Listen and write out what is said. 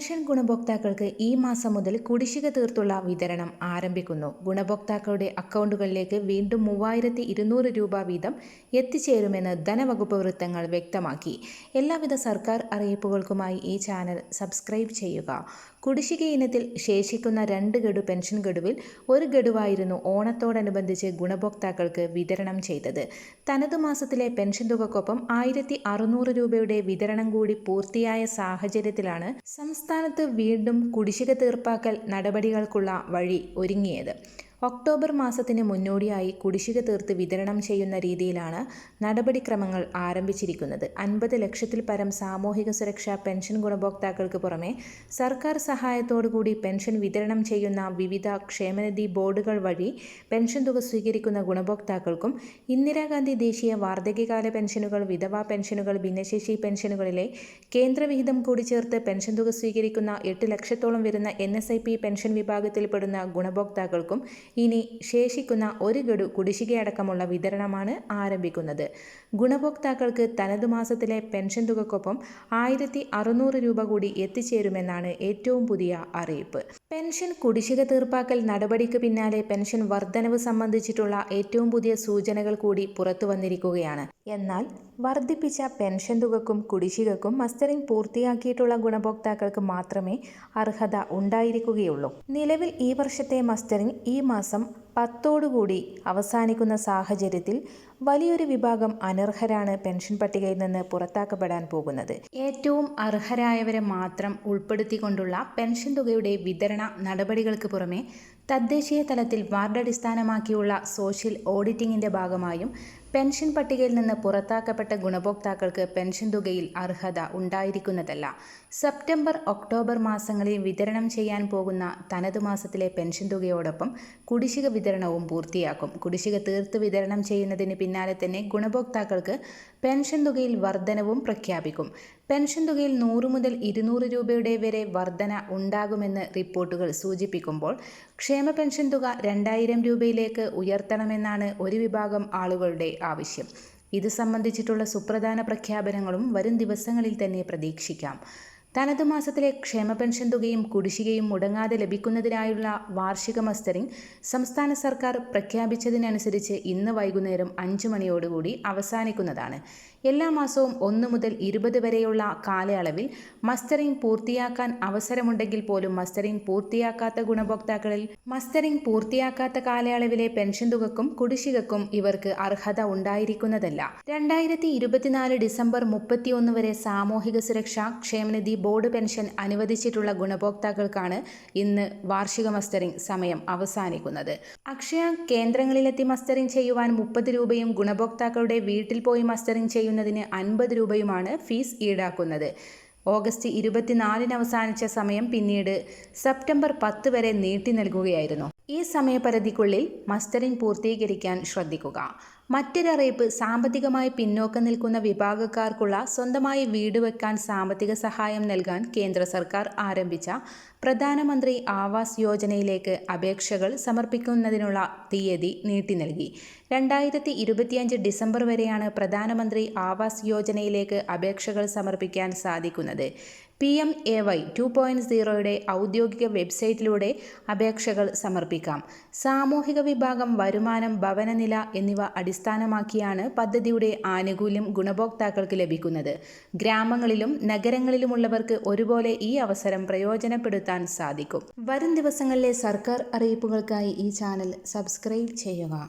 Pension ഗുണഭോക്താക്കൾക്ക് ഈ മാസം മുതൽ കുടിശ്ശിക തീർത്തുള്ള വിതരണം ആരംഭിക്കുന്നു. ഗുണഭോക്താക്കളുടെ അക്കൗണ്ടുകളിലേക്ക് വീണ്ടും മൂവായിരത്തി ഇരുന്നൂറ് രൂപ വീതം എത്തിച്ചേരുമെന്ന് ധനവകുപ്പ് വൃത്തങ്ങൾ വ്യക്തമാക്കി. എല്ലാവിധ സർക്കാർ അറിയിപ്പുകൾക്കുമായി ഈ ചാനൽ സബ്സ്ക്രൈബ് ചെയ്യുക. കുടിശ്ശിക ഇനത്തിൽ ശേഷിക്കുന്ന രണ്ട് ഗഡു പെൻഷൻ ഗഡുവിൽ ഒരു ഗഡുവായിരുന്നു ഓണത്തോടനുബന്ധിച്ച് ഗുണഭോക്താക്കൾക്ക് വിതരണം ചെയ്തത്. തനതു മാസത്തിലെ പെൻഷൻ തുകക്കൊപ്പം ആയിരത്തി രൂപയുടെ വിതരണം കൂടി പൂർത്തിയായ സാഹചര്യത്തിലാണ് സംസ്ഥാനത്ത് വീണ്ടും കുടിശ്ശിക തീർപ്പാക്കൽ നടപടികൾക്കുള്ള വഴി ഒരുങ്ങിയത്. ഒക്ടോബർ മാസത്തിന് മുന്നോടിയായി കുടിശ്ശിക തീർത്ത് വിതരണം ചെയ്യുന്ന രീതിയിലാണ് നടപടിക്രമങ്ങൾ ആരംഭിച്ചിരിക്കുന്നത്. അൻപത് ലക്ഷത്തിൽ പരം സാമൂഹിക സുരക്ഷാ പെൻഷൻ ഗുണഭോക്താക്കൾക്ക് പുറമെ സർക്കാർ സഹായത്തോടുകൂടി പെൻഷൻ വിതരണം ചെയ്യുന്ന വിവിധ ക്ഷേമനിധി ബോർഡുകൾ വഴി പെൻഷൻ തുക സ്വീകരിക്കുന്ന ഗുണഭോക്താക്കൾക്കും ഇന്ദിരാഗാന്ധി ദേശീയ വാർദ്ധക്യകാല പെൻഷനുകൾ വിധവാ പെൻഷനുകൾ ഭിന്നശേഷി പെൻഷനുകളിലെ കേന്ദ്രവിഹിതം കൂടി ചേർത്ത് പെൻഷൻ തുക സ്വീകരിക്കുന്ന എട്ട് ലക്ഷത്തോളം വരുന്ന N S I P pension വിഭാഗത്തിൽപ്പെടുന്ന ഗുണഭോക്താക്കൾക്കും ഇനി ശേഷിക്കുന്ന ഒരു ഗഡു കുടിശ്ശികയടക്കമുള്ള വിതരണമാണ് ആരംഭിക്കുന്നത്. ഗുണഭോക്താക്കൾക്ക് തനതു മാസത്തിലെ പെൻഷൻ തുകക്കൊപ്പം ആയിരത്തി അറുന്നൂറ് രൂപ കൂടി എത്തിച്ചേരുമെന്നാണ് ഏറ്റവും പുതിയ അറിയിപ്പ്. പെൻഷൻ കുടിശ്ശിക തീർപ്പാക്കൽ നടപടിക്ക് പിന്നാലെ പെൻഷൻ വർധനവ് സംബന്ധിച്ചിട്ടുള്ള ഏറ്റവും പുതിയ സൂചനകൾ കൂടി പുറത്തു വന്നിരിക്കുകയാണ്. എന്നാൽ വർദ്ധിപ്പിച്ച പെൻഷൻ തുകക്കും കുടിശ്ശികക്കും മസ്റ്ററിംഗ് പൂർത്തിയാക്കിയിട്ടുള്ള ഗുണഭോക്താക്കൾക്ക് മാത്രമേ അർഹത ഉണ്ടായിരിക്കുകയുള്ളൂ. നിലവിൽ ഈ വർഷത്തെ മസ്റ്ററിംഗ് ഈ മാസം മാസം പത്തോടുകൂടി അവസാനിക്കുന്ന സാഹചര്യത്തിൽ വലിയൊരു വിഭാഗം അനർഹരാണ് പെൻഷൻ പട്ടികയിൽ നിന്ന് പുറത്താക്കപ്പെടാൻ പോകുന്നത്. ഏറ്റവും അർഹരായവരെ മാത്രം ഉൾപ്പെടുത്തിക്കൊണ്ടുള്ള പെൻഷൻ തുകയുടെ വിതരണ നടപടികൾക്ക് പുറമെ തദ്ദേശീയ തലത്തിൽ വാർഡടിസ്ഥാനമാക്കിയുള്ള സോഷ്യൽ ഓഡിറ്റിംഗിന്റെ ഭാഗമായും പെൻഷൻ പട്ടികയിൽ നിന്ന് പുറത്താക്കപ്പെട്ട ഗുണഭോക്താക്കൾക്ക് പെൻഷൻ തുകയിൽ അർഹത ഉണ്ടായിരിക്കുന്നതല്ല. സെപ്റ്റംബർ ഒക്ടോബർ മാസങ്ങളിൽ വിതരണം ചെയ്യാൻ പോകുന്ന തനതു മാസത്തിലെ പെൻഷൻ തുകയോടൊപ്പം കുടിശ്ശിക വിതരണവും പൂർത്തിയാക്കും. കുടിശ്ശിക തീർത്ത് വിതരണം ചെയ്യുന്നതിന് പിന്നാലെ തന്നെ ഗുണഭോക്താക്കൾക്ക് പെൻഷൻ തുകയിൽ വർധനവും പ്രഖ്യാപിക്കും. പെൻഷൻ തുകയിൽ നൂറ് മുതൽ ഇരുന്നൂറ് രൂപയുടെ വരെ വർധന ഉണ്ടാകുമെന്ന് റിപ്പോർട്ടുകൾ സൂചിപ്പിക്കുമ്പോൾ ക്ഷേമ പെൻഷൻ തുക രണ്ടായിരം രൂപയിലേക്ക് ഉയർത്തണമെന്നാണ് ഒരു വിഭാഗം ആളുകളുടെ ആവശ്യം. ഇത് സംബന്ധിച്ചിട്ടുള്ള സുപ്രധാന പ്രഖ്യാപനങ്ങളും വരും ദിവസങ്ങളിൽ തന്നെ പ്രതീക്ഷിക്കാം. തനതു മാസത്തിലെ ക്ഷേമ പെൻഷൻ തുകയും കുടിശ്ശികയും മുടങ്ങാതെ ലഭിക്കുന്നതിനായുള്ള വാർഷിക മസ്റ്ററിംഗ് സംസ്ഥാന സർക്കാർ പ്രഖ്യാപിച്ചതിനനുസരിച്ച് ഇന്ന് വൈകുന്നേരം അഞ്ചു മണിയോടുകൂടി അവസാനിക്കുന്നതാണ്. എല്ലാ മാസവും ഒന്ന് മുതൽ ഇരുപത് വരെയുള്ള കാലയളവിൽ മസ്റ്ററിംഗ് പൂർത്തിയാക്കാൻ അവസരമുണ്ടെങ്കിൽ പോലും മസ്റ്ററിംഗ് പൂർത്തിയാക്കാത്ത ഗുണഭോക്താക്കളിൽ മസ്റ്ററിംഗ് പൂർത്തിയാക്കാത്ത കാലയളവിലെ പെൻഷൻ തുകക്കും കുടിശ്ശികക്കും ഇവർക്ക് അർഹത ഉണ്ടായിരിക്കുന്നതല്ല. രണ്ടായിരത്തി ഇരുപത്തിനാല് ഡിസംബർ മുപ്പത്തിയൊന്ന് വരെ സാമൂഹിക സുരക്ഷാ ക്ഷേമനിധി ബോർഡ് പെൻഷൻ അനുവദിച്ചിട്ടുള്ള ഗുണഭോക്താക്കൾക്കാണ് ഇന്ന് വാർഷിക മസ്റ്ററിംഗ് സമയം അവസാനിക്കുന്നത്. അക്ഷയ കേന്ദ്രങ്ങളിലെത്തി മസ്റ്ററിംഗ് ചെയ്യുവാൻ മുപ്പത് രൂപയും ഗുണഭോക്താക്കളുടെ വീട്ടിൽ പോയി മസ്റ്ററിംഗ് ചെയ്യുന്നതിന് അൻപത് രൂപയുമാണ് ഫീസ് ഈടാക്കുന്നത്. ഓഗസ്റ്റ് ഇരുപത്തിനാലിന് അവസാനിച്ച സമയം പിന്നീട് സെപ്റ്റംബർ പത്ത് വരെ നീട്ടി നൽകുകയായിരുന്നു. ഈ സമയപരിധിക്കുള്ളിൽ മസ്റ്ററിംഗ് പൂർത്തീകരിക്കാൻ ശ്രദ്ധിക്കുക. മറ്റൊരറിയിപ്പ് സാമ്പത്തികമായി പിന്നോക്കം നിൽക്കുന്ന വിഭാഗക്കാർക്കുള്ള സ്വന്തമായി വീട് വെക്കാൻ സാമ്പത്തിക സഹായം നൽകാൻ കേന്ദ്ര സർക്കാർ ആരംഭിച്ച പ്രധാനമന്ത്രി ആവാസ് യോജനയിലേക്ക് അപേക്ഷകൾ സമർപ്പിക്കുന്നതിനുള്ള തീയതി നീട്ടി നൽകി. രണ്ടായിരത്തി ഇരുപത്തിയഞ്ച് ഡിസംബർ വരെയാണ് പ്രധാനമന്ത്രി ആവാസ് യോജനയിലേക്ക് അപേക്ഷകൾ സമർപ്പിക്കാൻ സാധിക്കുന്നത്. P M A Y two point സീറോയുടെ ഔദ്യോഗിക വെബ്സൈറ്റിലൂടെ അപേക്ഷകൾ സമർപ്പിക്കാം. സാമൂഹിക വിഭാഗം വരുമാനം ഭവനനില എന്നിവ അടിസ്ഥാനമാക്കിയാണ് പദ്ധതിയുടെ ആനുകൂല്യം ഗുണഭോക്താക്കൾക്ക് ലഭിക്കുന്നത്. ഗ്രാമങ്ങളിലും നഗരങ്ങളിലുമുള്ളവർക്ക് ഒരുപോലെ ഈ അവസരം പ്രയോജനപ്പെടുത്താൻ സാധിക്കും. വരും ദിവസങ്ങളിലെ സർക്കാർ അറിയിപ്പുകൾക്കായി ഈ ചാനൽ സബ്സ്ക്രൈബ് ചെയ്യുക.